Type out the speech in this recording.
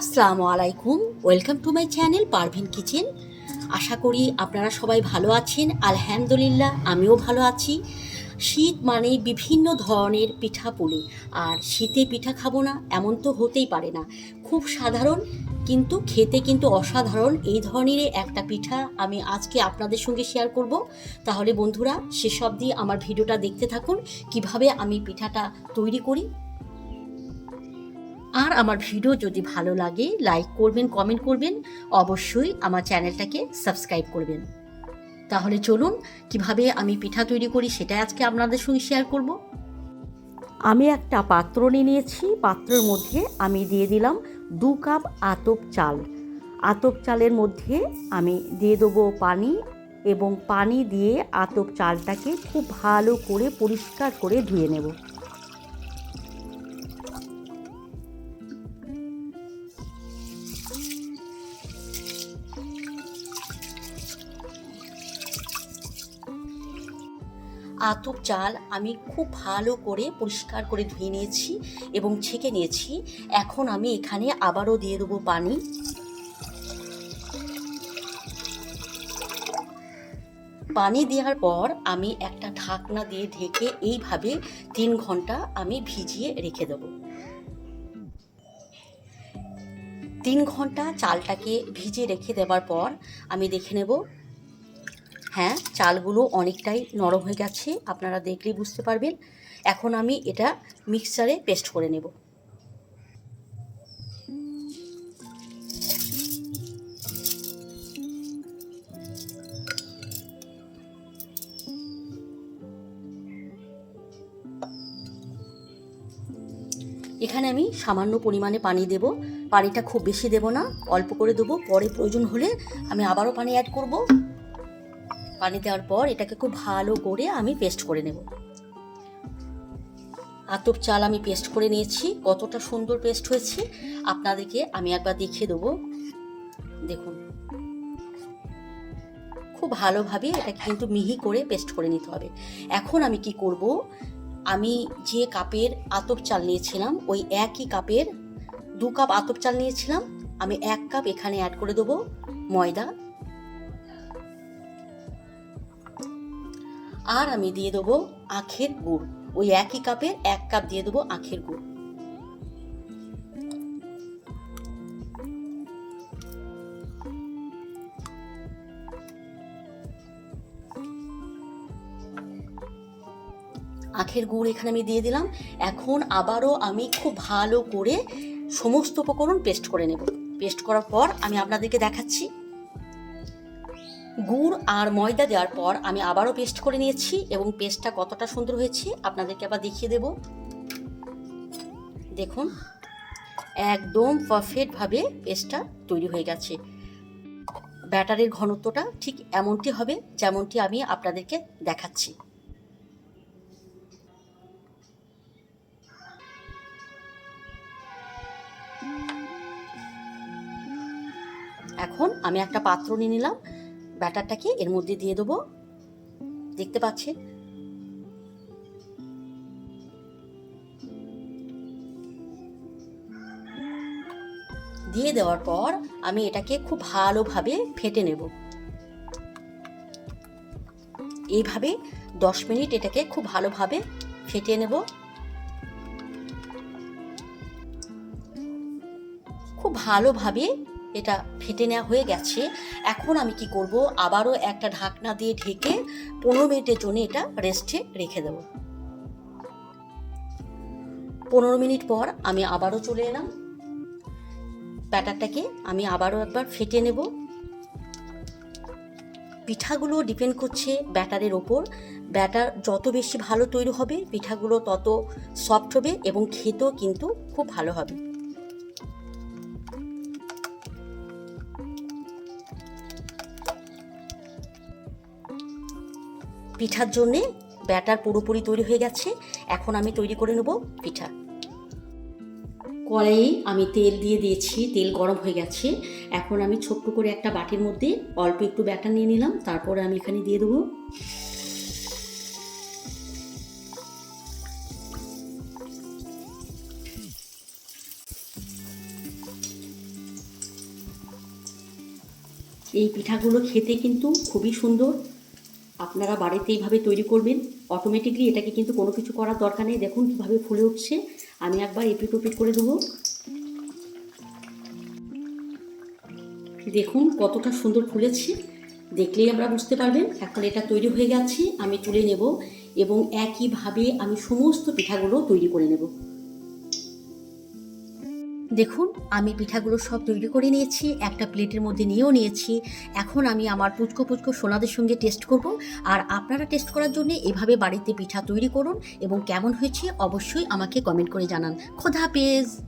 আসসালামু আলাইকুম। Welcome to my channel Parvin kitchen আশা করি আপনারা সবাই ভালো আছেন। আলহামদুলিল্লাহ, আমিও ভালো আছি। শীত মানেই বিভিন্ন ধরনের পিঠা পুলি। আর শীতে পিঠা খাব না, এমন তো হতেই পারে না। খুব সাধারণ, কিন্তু খেতে কিন্তু অসাধারণ। এই ধরনের একটা পিঠা আমি আজকে আপনাদের সঙ্গে শেয়ার করব। তাহলে বন্ধুরা সেসব দিয়ে আমার ভিডিওটা দেখতে থাকুন। কীভাবে আমি পিঠাটা তৈরি করি আর আমার ভিডিও যদি ভালো লাগে লাইক করবেন কমেন্ট করবেন, অবশ্যই আমার চ্যানেলটাকে সাবস্ক্রাইব করবেন। তাহলে চলুন, কীভাবে আমি পিঠা তৈরি করি সেটা আজকে আপনাদের সঙ্গে শেয়ার করব। আমি একটা পাত্র নিয়ে নিয়েছি, পাত্রের মধ্যে আমি দিয়ে দিলাম দু কাপ আতপ চাল। আতপ চালের মধ্যে আমি দিয়ে দেবো পানি এবং পানি দিয়ে আতপ চালটাকে খুব ভালো করে পরিষ্কার করে ধুয়ে নেব। আতপ চাল আমি খুব ভালো করে পরিষ্কার করে ধুয়ে নিয়েছি এবং ছেঁকে নিয়েছি। এখন আমি এখানে আবারও দিয়ে দেবো পানি। পানি দেওয়ার পর আমি একটা ঢাকনা দিয়ে ঢেকে এইভাবে তিন ঘণ্টা আমি ভিজিয়ে রেখে দেব। তিন ঘণ্টা চালটাকে ভিজে রেখে দেওয়ার পর আমি দেখে নেব হ্যাঁ চালগুলো অনেকটাই নরম হয়ে গেছে, আপনারা দেখলেই বুঝতে পারবেন। এখন আমি এটা মিক্সারে পেস্ট করে নেব। এখানে আমি সামান্য পরিমাণে পানি দেব। পানিটা খুব বেশি দেব না, অল্প করে দেবো। পরে প্রয়োজন হলে আমি আবারও পানি অ্যাড করব। পানি দেওয়ার পর এটাকে খুব ভালো করে আমি পেস্ট করে নেব। আতপ চাল আমি পেস্ট করে নিয়েছি, কতটা সুন্দর পেস্ট হয়েছে, আপনাদেরকে আমি একবার দেখিয়ে দেবো। দেখুন, খুব ভালোভাবে এটাকে কিন্তু মিহি করে পেস্ট করে নিতে হবে। এখন আমি কি করব, আমি যে কাপের আতপ চাল নিয়েছিলাম, ওই একই কাপের দু কাপ আতপ চাল নিয়েছিলাম, আমি এক কাপ এখানে অ্যাড করে দেবো ময়দা। আর আমি দিয়ে দেবো আখের গুড়। ওই একই কাপের এক কাপ দিয়ে দেবো আখের গুড়। আখের গুড় এখানে আমি দিয়ে দিলাম। এখন আবারও আমি খুব ভালো করে সমস্ত উপকরণ পেস্ট করে নেব। পেস্ট করার পর আমি আপনাদেরকে দেখাচ্ছি। গুড় আর ময়দা দেওয়ার পর আমি আবারও পেস্ট করে নিয়েছি এবং পেস্টটা কতটা সুন্দর হয়েছে আপনাদেরকে আবার দেখিয়ে দেব। দেখুন, একদম পারফেক্টভাবে পেস্টটা তৈরি হয়ে গেছে। ব্যাটারের ঘনত্বটা ঠিক এমনটি হবে যেমনটি আমি আপনাদেরকে দেখাচ্ছি। এখন আমি একটা পাত্র নিয়ে নিলাম। ব্যাটারটাকে এর মধ্যে দিয়ে দেবো। দেখতে পাচ্ছেন? দিয়ে দেওয়ার পর আমি এটাকে খুব ভালোভাবে ফেটে নেব। এইভাবে দশ মিনিট এটাকে খুব ভালোভাবে ফেটে নেব। খুব ভালোভাবে এটা ফেটে নেওয়া হয়ে গেছে। এখন আমি কি করব? আবারও একটা ঢাকনা দিয়ে ঢেকে পনেরো মিনিটের জন্য এটা রেস্টে রেখে দেব। পনেরো মিনিট পর আমি আবারও চলে এলাম। ব্যাটারটাকে আমি আবারও একবার ফেটে নেব। পিঠাগুলো ডিপেন্ড করছে ব্যাটারের ওপর। ব্যাটার যত বেশি ভালো তৈরি হবে, পিঠাগুলো তত সফট হবে এবং খেতেও কিন্তু খুব ভালো হবে। পিঠার জন্যে ব্যাটার পুরোপুরি তৈরি হয়ে গেছে। এখন আমি তৈরি করে নেব পিঠা। কড়াইয়ে আমি তেল দিয়ে দিয়েছি, তেল গরম হয়ে গেছে। এখন আমি ছোট্ট করে একটা বাটির মধ্যে অল্প একটু ব্যাটার নিয়ে নিলাম, তারপরে আমি এখানে দিয়ে দেবো এই পিঠাগুলো খেতে কিন্তু খুবই সুন্দর। আপনারা বাড়িতে এইভাবে তৈরি করবেন অটোমেটিকলি এটাকে কিন্তু কোনো কিছু করার দরকার নেই। দেখুন কীভাবে ফুলে উঠছে। আমি একবার এপিট ওপিট করে দেবো। দেখুন কতটা সুন্দর ফুলেছে। দেখলেই আমরা বুঝতে পারবেন এখন এটা তৈরি হয়ে গেছে, আমি তুলে নেব এবং একইভাবে আমি সমস্ত পিঠাগুলো তৈরি করে নেব। দেখুন, আমি পিঠাগুলো সব তৈরি করে নিয়েছি, একটা প্লেটের মধ্যে নিয়েও নিয়েছি। এখন আমি আমার পুচকো পুচকো সোনাদের সঙ্গে টেস্ট করব। আর আপনারা টেস্ট করার জন্য এভাবে বাড়িতে পিঠা তৈরি করুন এবং কেমন হয়েছে অবশ্যই আমাকে কমেন্ট করে জানান। খোদা হাফেজ!